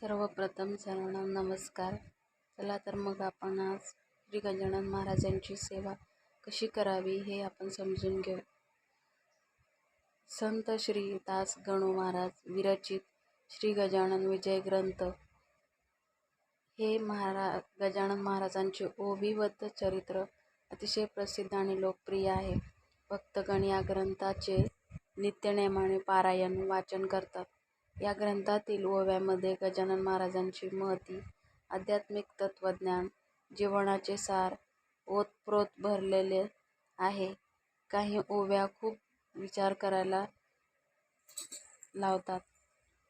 सर्वप्रथम सर्वांना नमस्कार. चला तर मग आपण आज श्री गजानन महाराजांची सेवा कशी करावी हे आपण समजून घेऊ. संत श्री दास गणू महाराज विरचित श्री गजानन विजय ग्रंथ हे महारा गजानन महाराजांचे ओविबद्ध चरित्र अतिशय प्रसिद्ध आणि लोकप्रिय आहे. भक्तगण या ग्रंथाचे नित्यनेमाने पारायण वाचन करतात. या ग्रंथातील ओव्यामध्ये गजानन महाराजांची महती आध्यात्मिक तत्त्वज्ञान जीवनाचे सार ओतप्रोत भरलेले आहे. काही ओव्या खूप विचार करायला लावतात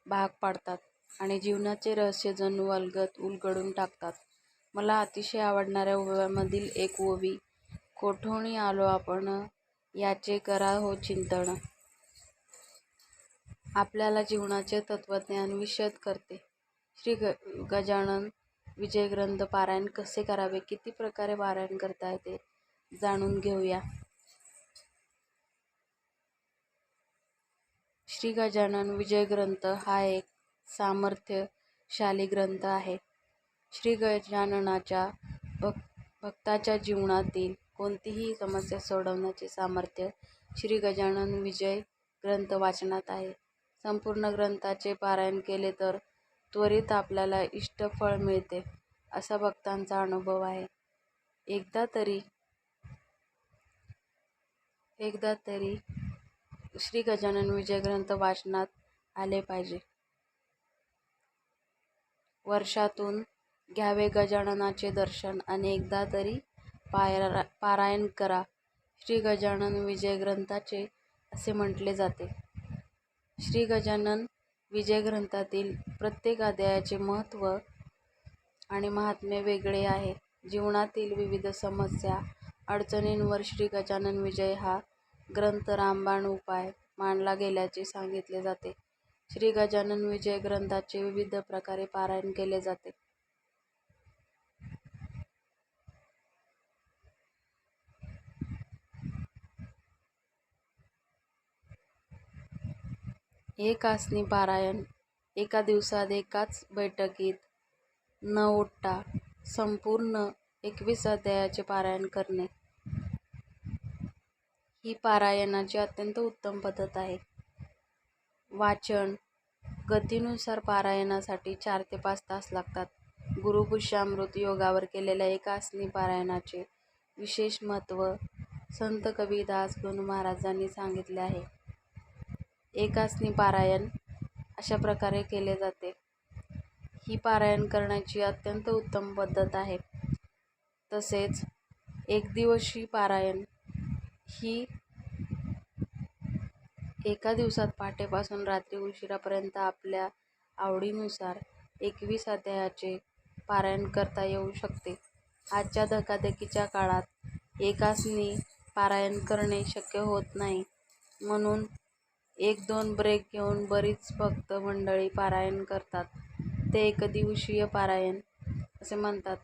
भाग पाडतात आणि जीवनाचे रहस्य जणू अलगद उलगडून टाकतात. मला अतिशय आवडणाऱ्या ओव्यामधील एक ओवी कोठून आलो आपण? याचे करा हो चिंतन. आपल्याला जीवनाचे तत्त्वज्ञान विशद करते. श्री ग गजानन विजय ग्रंथ पारायण कसे करावे? किती प्रकारे पारायण करता येते? जाणून घेऊया. श्री गजानन विजय ग्रंथ हा एक सामर्थ्यशाली ग्रंथ आहे. श्री गजाननाच्या भक् भक्ताच्या जीवनातील कोणतीही समस्या सोडवण्याचे सामर्थ्य श्री गजानन विजय ग्रंथ वाचनात आहे. संपूर्ण ग्रंथाचे पारायण केले तर त्वरित आपल्याला इष्टफळ मिळते असा भक्तांचा अनुभव आहे. एकदा तरी एकदा तरी श्री गजानन विजय ग्रंथ वाचनात आले पाहिजे. वर्षातून घ्यावे गजाननाचे दर्शन आणि एकदा तरी पायरा पारायण करा श्री गजानन विजय ग्रंथाचे असे म्हटले जाते. श्री गजानन विजय ग्रंथातील प्रत्येक अध्यायाचे महत्त्व आणि महात्म्य वेगळे आहे. जीवनातील विविध समस्या अडचणींवर श्री गजानन विजय हा ग्रंथ रामबाण उपाय मानला गेल्याचे सांगितले जाते. श्री गजानन विजय ग्रंथाचे विविध प्रकारे पारायण केले जाते. एक आसनी पारायण एका दिवसात एकाच बैठकीत न उठता संपूर्ण एकवीस अध्यायाचे पारायण करणे. ही पारायणाची अत्यंत उत्तम पद्धत आहे. वाचन गतीनुसार पारायणासाठी चार ते पाच तास लागतात. गुरुपुष्यामृत योगावर केलेल्या एका आसनी पारायणाचे विशेष महत्त्व संत कबीरदास गणू महाराजांनी सांगितले आहे. एकासनी पारायण अशा प्रकारे केले जाते. ही पारायण करण्याची अत्यंत उत्तम पद्धत आहे. तसेच एक दिवशी पारायण ही एका दिवसात पहाटेपासून रात्री उशिरापर्यंत आपल्या आवडीनुसार एकवीस अध्यायाचे पारायण करता येऊ शकते. आजच्या धकाधकीच्या काळात एकासनी पारायण करणे शक्य होत नाही. म्हणून एक दोन ब्रेक घेऊन बरीच भक्त मंडळी पारायण करतात. ते एकदिवशीय पारायण असे म्हणतात.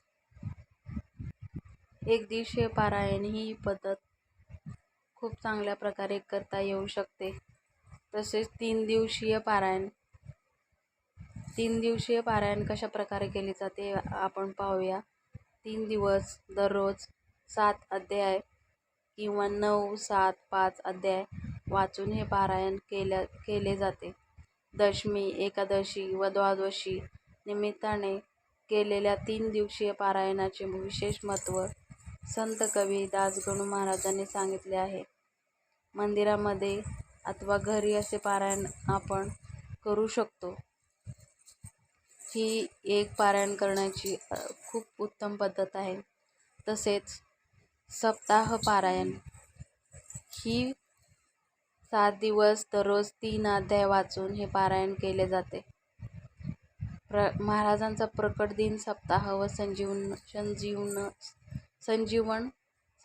एकदिवशीय पारायण ही पद्धत खूप चांगल्या प्रकारे करता येऊ शकते. तसेच तीन दिवसीय पारायण तीन दिवशीय पारायण कशा प्रकारे केले जाते आपण पाहूया. तीन दिवस दररोज सात अध्याय किंवा नऊ सात पाच अध्याय वाचून हे पारायण केल्या केले जाते. दशमी एकादशी व द्वादशी निमित्ताने केलेल्या तीन दिवसीय पारायणाचे विशेष महत्त्व संत कवी दासगणू महाराजांनी सांगितले आहे. मंदिरामध्ये अथवा घरी असे पारायण आपण करू शकतो. ही एक पारायण करण्याची खूप उत्तम पद्धत आहे. तसेच सप्ताह पारायण ही सात दिवस दररोज तीन अध्याय वाचून हे पारायण केले जाते. प्र महाराजांचा प्रकट दिन सप्ताह व संजीवन संजीवन संजीवन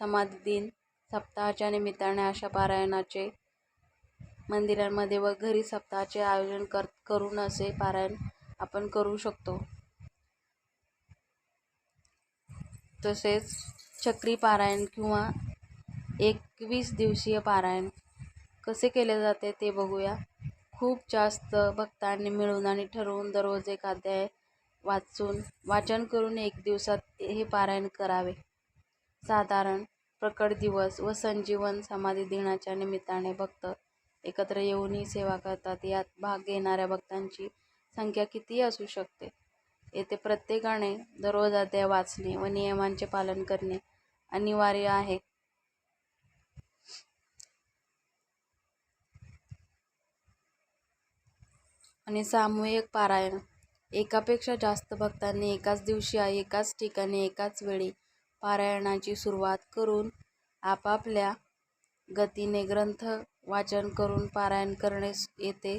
समाधी दिन सप्ताहाच्या निमित्ताने अशा पारायणाचे मंदिरांमध्ये व घरी सप्ताहाचे आयोजन कर करून असे पारायण आपण करू शकतो. तसेच चक्री पारायण किंवा एकवीस दिवसीय पारायण कसे केले जाते ते बघूया. खूप जास्त भक्तांनी मिळून आणि ठरवून दररोज एक अध्याय वाचून वाचन करून एक दिवसात हे पारायण करावे. साधारण प्रकट दिवस व संजीवन समाधी दिनाच्या निमित्ताने भक्त एकत्र येऊन ही सेवा करतात. यात भाग घेणाऱ्या भक्तांची संख्या कितीही असू शकते. येथे प्रत्येकाने दररोज अध्याय वाचणे व नियमांचे पालन करणे अनिवार्य आहे. आणि सामूहिक पारायण. एकापेक्षा जास्त भक्तांनी एकाच दिवशी एकाच ठिकाणी एकाच वेळी पारायणाची सुरुवात करून आपापल्या गतीने ग्रंथ वाचन करून पारायण करणे येते.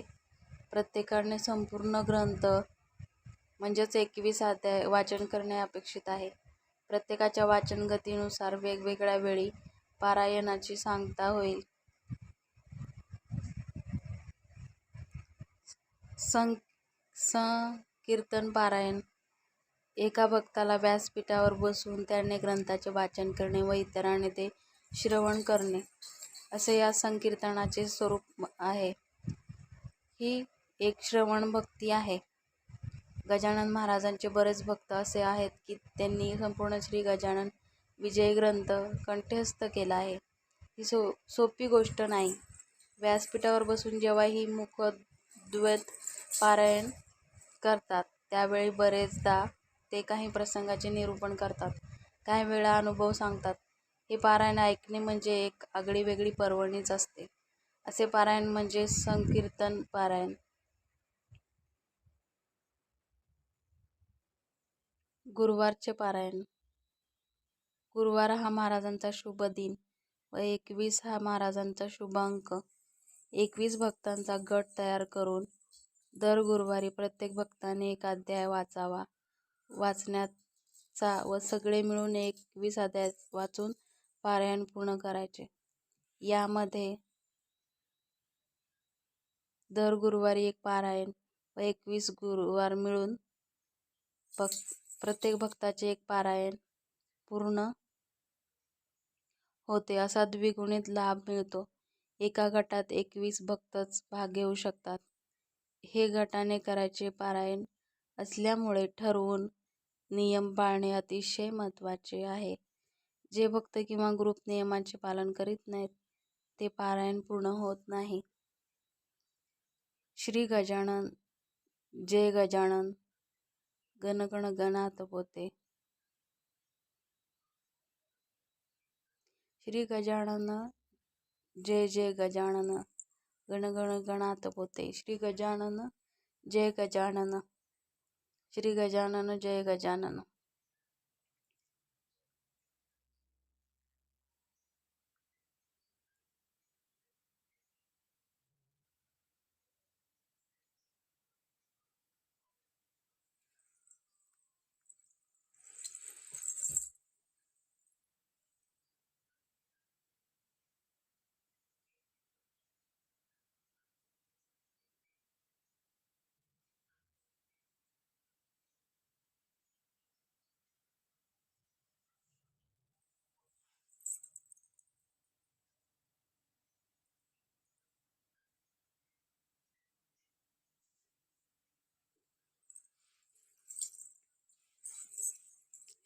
प्रत्येकाने संपूर्ण ग्रंथ म्हणजेच एकवीस अध्याय वाचन करणे अपेक्षित आहे. प्रत्येकाच्या वाचन गतीनुसार वेगवेगळ्या वेळी पारायणाची सांगता होईल. सं संकीर्तन पारायण. एका भक्ताला व्यासपीठावर बसून त्याने ग्रंथाचे वाचन करणे व इतरांनी ते श्रवण करणे असे या संकीर्तनाचे स्वरूप आहे. ही एक श्रवण भक्ती आहे. गजानन महाराजांचे बरेच भक्त असे आहेत की त्यांनी संपूर्ण श्री गजानन विजय ग्रंथ कंठस्थ केला आहे. ही सो सोपी गोष्ट नाही. व्यासपीठावर बसून जेव्हा ही मुखद्वैत पारायण करतात. त्यावेळी बरेचदा ते काही प्रसंगाचे निरूपण करतात. काही वेळा अनुभव सांगतात. हे पारायण ऐकणे म्हणजे एक आगळीवेगळी पर्वणीच असते. असे पारायण म्हणजे संकीर्तन पारायण. गुरुवारचे पारायण. गुरुवार हा महाराजांचा शुभ दिन व एकवीस हा महाराजांचा शुभ अंक एकवीस भक्तांचा गट तयार करून दर गुरुवारी प्रत्येक भक्ताने एक अध्याय वाचावा. वाचण्याचा व सगळे मिळून एकवीस अध्याय वाचून पारायण पूर्ण करायचे. यामध्ये दर गुरुवारी एक पारायण व एकवीस गुरुवार मिळून भक् प्रत्येक भक्ताचे एक पारायण पूर्ण होते असा द्विगुणित लाभ मिळतो. एका गटात एकवीस भक्तच भाग घेऊ शकतात. हे गटाने करायचे पारायण असल्यामुळे ठरवून नियम पाळणे अतिशय महत्त्वाचे आहे. जे भक्त किंवा ग्रुप नियमांचे पालन करीत नाहीत ते पारायण पूर्ण होत नाही. श्री गजानन जय गजानन गणगण गणात पोते. श्री गजानन जय जय गजानन. गण गण गणात पोते श्री गजानन जय गजानन श्री गजानन जय गजानन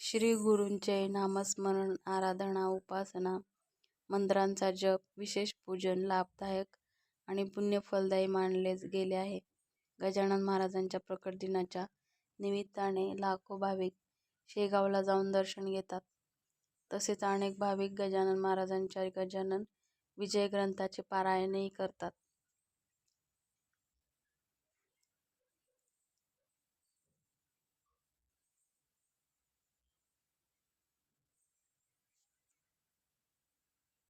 श्री गुरूंचे नामस्मरण आराधना उपासना मंत्रांचा जप विशेष पूजन लाभदायक आणि पुण्यफलदायी मानले गेले आहे. गजानन महाराजांच्या प्रकट दिनाच्या निमित्ताने लाखो भाविक शेगावला जाऊन दर्शन घेतात. तसेच अनेक भाविक गजानन महाराजांच्या गजानन विजय ग्रंथाचे पारायणही करतात.